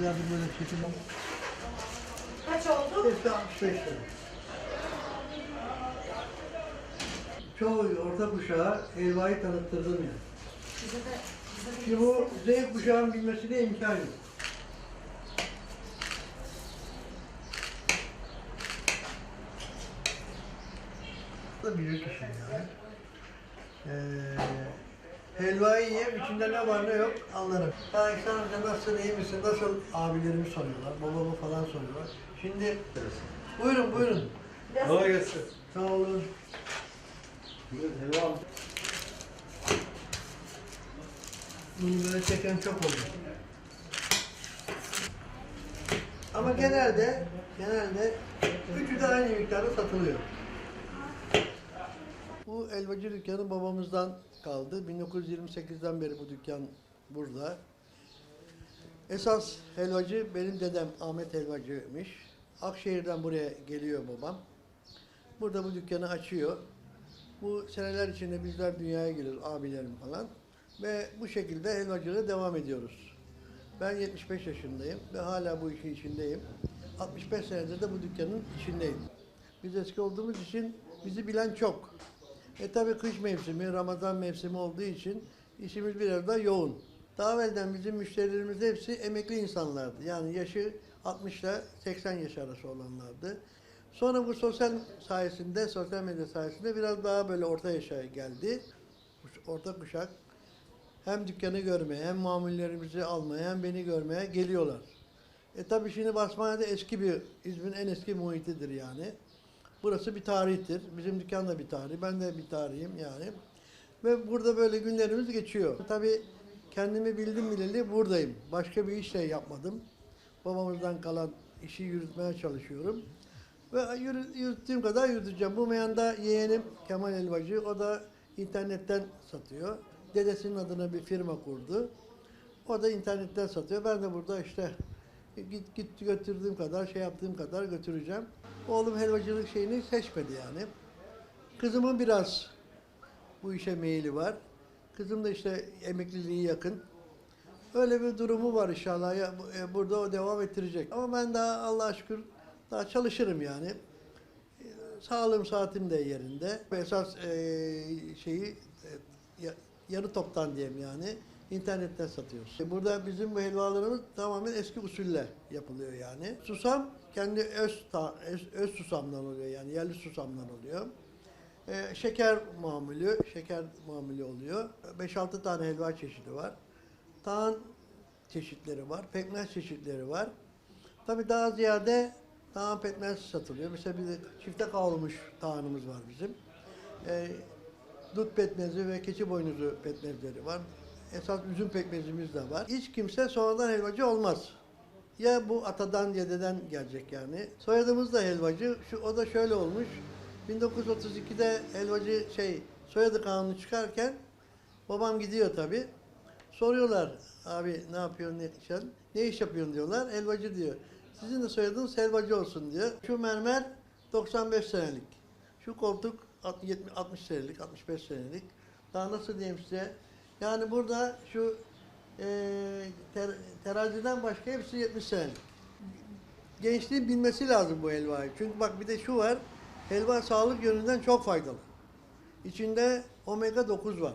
ileride böyle çekim. Kaç oldu? Hepsi 65 lira. Çoğu orta kuşağa helvayı tanıttırdım yani. Bize de, bize de Şimdi bu Z kuşağın bilmesine imkan yok. Da büyük işim yani. Ee, helvayı yiyip içinde ne var ne yok anlarım. Ya İhsan amca nasılsın, iyi misin, nasıl abilerimi soruyorlar, babamı falan soruyorlar. Şimdi buyurun buyurun. Kolay gelsin. Sağ olun. Helva. Bunu böyle çeken çok oldu. Ama genelde genelde üçü de aynı miktarda satılıyor. Bu elbacı dükkanı babamızdan kaldı. 1928'den beri bu dükkan burada. Esas helvacı benim dedem Ahmet Helvacı'ymış. Akşehir'den buraya geliyor babam. Burada bu dükkanı açıyor. Bu seneler içinde bizler dünyaya geliyoruz, abilerim falan. Ve bu şekilde helvacılığa devam ediyoruz. Ben 75 yaşındayım ve hala bu işin içindeyim. 65 senedir de bu dükkanın içindeyim. Biz eski olduğumuz için bizi bilen çok. E tabi kış mevsimi, Ramazan mevsimi olduğu için işimiz biraz da yoğun. Daha evvelden bizim müşterilerimiz hepsi emekli insanlardı. Yani yaşı 60 ile 80 yaş arası olanlardı. Sonra bu sosyal sayesinde, sosyal medya sayesinde biraz daha böyle orta yaşa geldi. Orta kuşak hem dükkanı görmeye, hem mamullerimizi almaya, hem beni görmeye geliyorlar. E tabi şimdi Basmanya'da eski bir, İzmir'in en eski muhitidir yani. Burası bir tarihtir. Bizim dükkan da bir tarih. Ben de bir tarihim yani. Ve burada böyle günlerimiz geçiyor. Tabii kendimi bildim bileli buradayım. Başka bir iş de yapmadım. Babamızdan kalan işi yürütmeye çalışıyorum. Ve yürü- yürüttüğüm kadar yürüteceğim. Bu meyanda yeğenim Kemal Elvacı. O da internetten satıyor. Dedesinin adına bir firma kurdu. O da internetten satıyor. Ben de burada işte git git götürdüğüm kadar, şey yaptığım kadar götüreceğim. Oğlum helvacılık şeyini seçmedi yani. Kızımın biraz bu işe meyili var. Kızım da işte emekliliği yakın. Öyle bir durumu var inşallah. Ya, e, burada o devam ettirecek. Ama ben daha Allah'a şükür daha çalışırım yani. E, Sağlığım saatim de yerinde. Esas e, şeyi e, ya- yarı toptan diyeyim yani. İnternetten satıyoruz. E, Burada bizim bu helvalarımız tamamen eski usulle yapılıyor yani. Susam kendi öz, öz, öz susamdan oluyor yani yerli susamdan oluyor. E, şeker mamulü, şeker mamulü oluyor. 5-6 tane helva çeşidi var. Tağın çeşitleri var, pekmez çeşitleri var. Tabii daha ziyade tağın pekmez satılıyor. Mesela bir de çifte kavrulmuş tağınımız var bizim. E, dut pekmezi ve keçi boynuzu pekmezleri var. Esas üzüm pekmezimiz de var. Hiç kimse sonradan helvacı olmaz. Ya bu atadan ya deden gelecek yani. Soyadımız da helvacı. Şu o da şöyle olmuş. 1932'de helvacı şey soyadı kanunu çıkarken babam gidiyor tabi. Soruyorlar abi ne yapıyorsun ne işen? Ne iş yapıyorsun diyorlar. Helvacı diyor. Sizin de soyadınız helvacı olsun diyor. Şu mermer 95 senelik. Şu koltuk 60 60 senelik, 65 senelik. Daha nasıl diyeyim size? Yani burada şu e, ter- teraziden başka hepsi 70 senelik. Gençliğin bilmesi lazım bu helvayı. Çünkü bak bir de şu var. Helva sağlık yönünden çok faydalı. İçinde omega 9 var.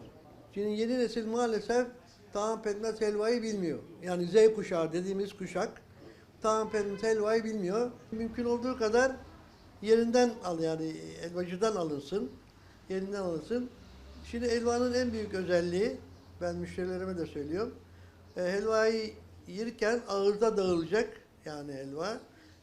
Şimdi yeni nesil maalesef tağım pekmez helvayı bilmiyor. Yani Z kuşağı dediğimiz kuşak tağım pekmez helvayı bilmiyor. Mümkün olduğu kadar yerinden al yani helvacıdan alınsın. Yerinden alınsın. Şimdi helvanın en büyük özelliği ben müşterilerime de söylüyorum. E, helvayı yerken ağızda dağılacak yani helva.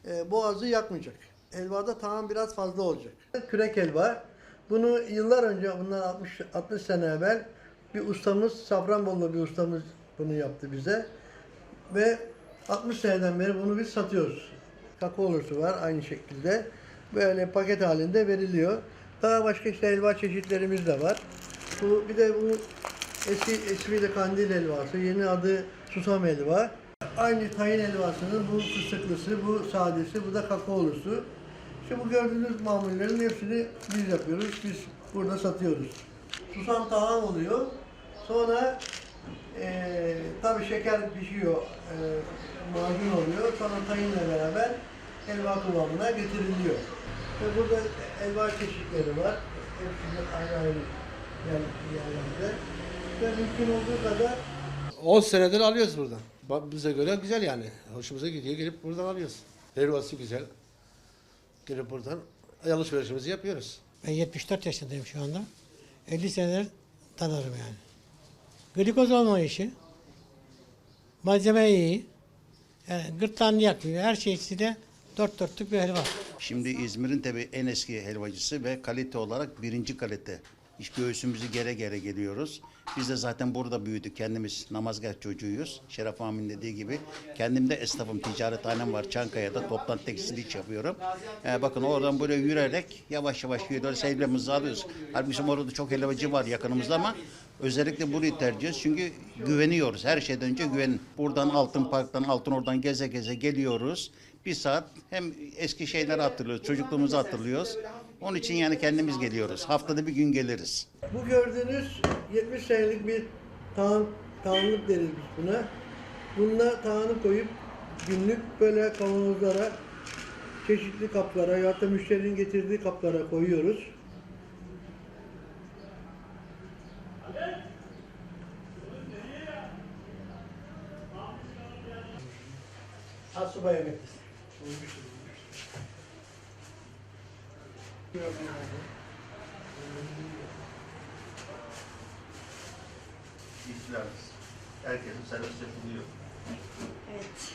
E, boğazı yakmayacak. Helvada tamam biraz fazla olacak. Kürek helva. Bunu yıllar önce bundan 60 60 sene evvel bir ustamız Safranbolu bir ustamız bunu yaptı bize. Ve 60 seneden beri bunu biz satıyoruz. Kakaolusu var aynı şekilde. Böyle paket halinde veriliyor. Daha başka işte helva çeşitlerimiz de var. Bu bir de bu eski ismiyle kandil helvası, yeni adı susam helva. Aynı tayin helvasının bu fıstıklısı, bu sadesi, bu da kakaolusu. İşte bu gördüğünüz mamullerin hepsini biz yapıyoruz. Biz burada satıyoruz. Susam tahan oluyor. Sonra Ee, tabii şeker pişiyor, e, macun oluyor. Sonra tayinle beraber helva kıvamına getiriliyor. Ve burada helva çeşitleri var. Hepsinin ayrı ayrı yer- yerlerde. Ve mümkün olduğu kadar 10 senedir alıyoruz buradan. Bak bize göre güzel yani. Hoşumuza gidiyor. Gelip buradan alıyoruz. Helvası güzel. Gelip buradan alışverişimizi yapıyoruz. Ben 74 yaşındayım şu anda. 50 senedir tanırım yani. Glikoz olmayışı, malzeme iyi, yani gırtlağını yakmıyor. Her şeysi de dört dörtlük bir helva. Şimdi İzmir'in tabii en eski helvacısı ve kalite olarak birinci kalite. İş göğsümüzü gere gere geliyoruz. Biz de zaten burada büyüdük. Kendimiz namazgah çocuğuyuz. Şeref Amin dediği gibi. Kendim de esnafım, ticarethanem var Çankaya'da. Toptan tekstil yapıyorum. Ee, bakın oradan böyle yürüyerek yavaş yavaş gidiyoruz. Helvamızı alıyoruz. Halbuki orada çok helvacı var yakınımızda ama özellikle burayı tercih ediyoruz. Çünkü güveniyoruz. Her şeyden önce güven. Buradan Altın Park'tan, Altın oradan geze geze geliyoruz. Bir saat hem eski şeyleri hatırlıyoruz, çocukluğumuzu hatırlıyoruz. Onun için yani kendimiz geliyoruz. Haftada bir gün geliriz. Bu gördüğünüz 70 senelik bir tağın, tağınlık deriz buna. Bununla tağını koyup günlük böyle kavanozlara, çeşitli kaplara ya da müşterinin getirdiği kaplara koyuyoruz. Asubay emeklisi. Herkesin serviste buluyor. Evet.